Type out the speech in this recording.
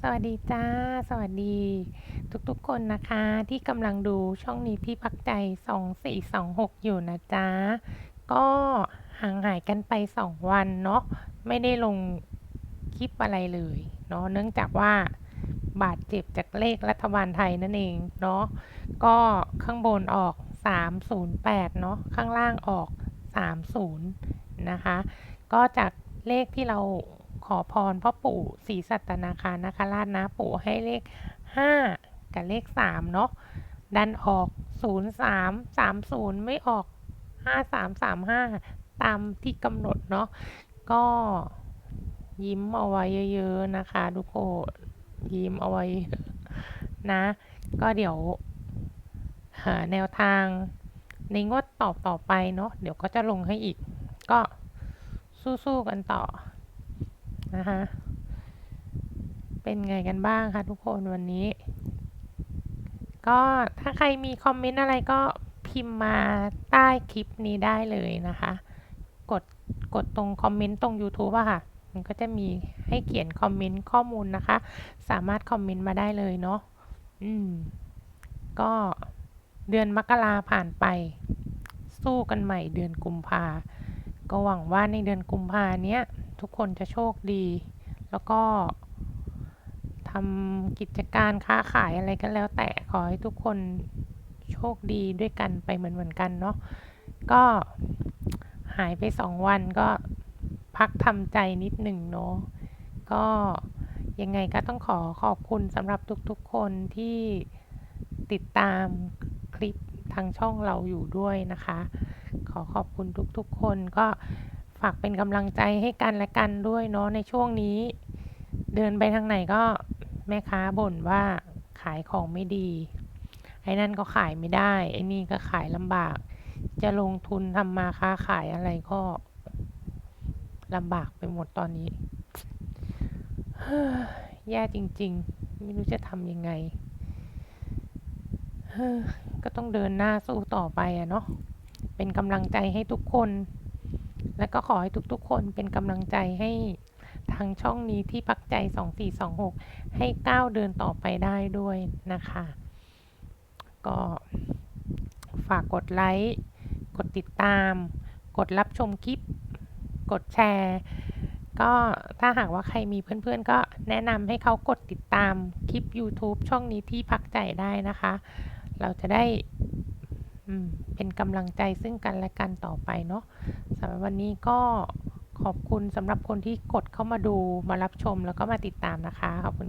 สวัสดีจ้า สวัสดี ทุกๆคนนะคะที่กำลังดูช่องนี้ที่พักใจ 2426 อยู่นะจ๊ะก็ห่างหายกันไป 2 วันเนาะไม่ได้ลงคลิปอะไรเลยเนาะเนื่องจากว่าบาดเจ็บจากเลขรัฐบาลไทยนั่นเองเนาะก็ข้างบนออก 308 เนาะข้างล่างออก 30 นะคะ ก็จากเลขที่เรา อพรพ่อปู่ศรีสัตนาคานะคะราชนะปู่ให้เลข 5 กับเลข 3 เนาะดันออก 0 3 3 0 ไม่ออก 5 3 3 5 ตามที่กำหนดเนาะก็ยิ้มเอาไว้เยอะๆนะคะทุกคนยิ้มเอาไว้นะ ก็เดี๋ยวหาแนวทางในงวดต่อต่อไปเนาะเดี๋ยวก็จะลงให้อีก ก็สู้ๆกันต่อ นะคะ เป็นไงกันบ้างคะทุกคนวันนี้ ก็ถ้าใครมีคอมเมนต์อะไรก็พิมพ์มาใต้คลิปนี้ได้เลยนะคะ กดกดตรงคอมเมนต์ตรง YouTube อะค่ะ มันก็จะมีให้เขียนคอมเมนต์ข้อมูลนะคะ สามารถคอมเมนต์มาได้เลยเนาะอืม ก็เดือนมกราผ่านไป สู้กันใหม่เดือนกุมภา ก็หวังว่าในเดือนกุมภาเนี้ย ทุกคนจะโชคดี แล้วก็ทำกิจการค้าขายอะไรก็แล้ว แต่ขอให้ทุกคนโชคดีด้วยกันไปเหมือนเหมือนกันเนาะก็หายไปสองวันก็พักทำใจนิดหนึ่งเนาะก็ยังไงก็ต้องขอขอบคุณสำหรับทุกๆคนที่ติดตามคลิปทางช่องเราอยู่ด้วยนะคะ ขอขอบคุณทุกๆ คนก็ฝากเป็นกำลังใจให้กันและกันด้วยเนาะในช่วงนี้ เดินไปทางไหนก็แม่ค้าบ่นว่าขายของไม่ดี ไอ้นั่นก็ขายไม่ได้ ไอ้นี่ก็ขายลำบาก จะลงทุนทำมาค้าขายอะไรก็ลำบากไปหมดตอนนี้แย่จริง ๆ ไม่รู้จะทำยังไงก็ต้องเดินหน้าสู้ต่อไปอะเนาะ เป็นกำลังใจให้ทุกคน และก็ขอให้ทุกๆ คนเป็นกำลังใจให้ทางช่องนี้ที่พักใจ 2426 ให้ก้าวเดินต่อไปได้ด้วยนะคะ ก็ฝากกดไลค์ กดติดตาม กดรับชมคลิป กดแชร์ ก็ถ้าหากว่าใครมีเพื่อนๆ ก็แนะนำให้เขากดติดตามคลิป YouTube ช่องนี้ที่พักใจได้นะคะ เราจะได้ เป็นกำลังใจซึ่งกันและกันต่อไปเนาะสำหรับวันนี้ก็ขอบคุณสำหรับคนที่กดเข้ามาดูมารับชมแล้วก็มาติดตามนะคะขอบคุณ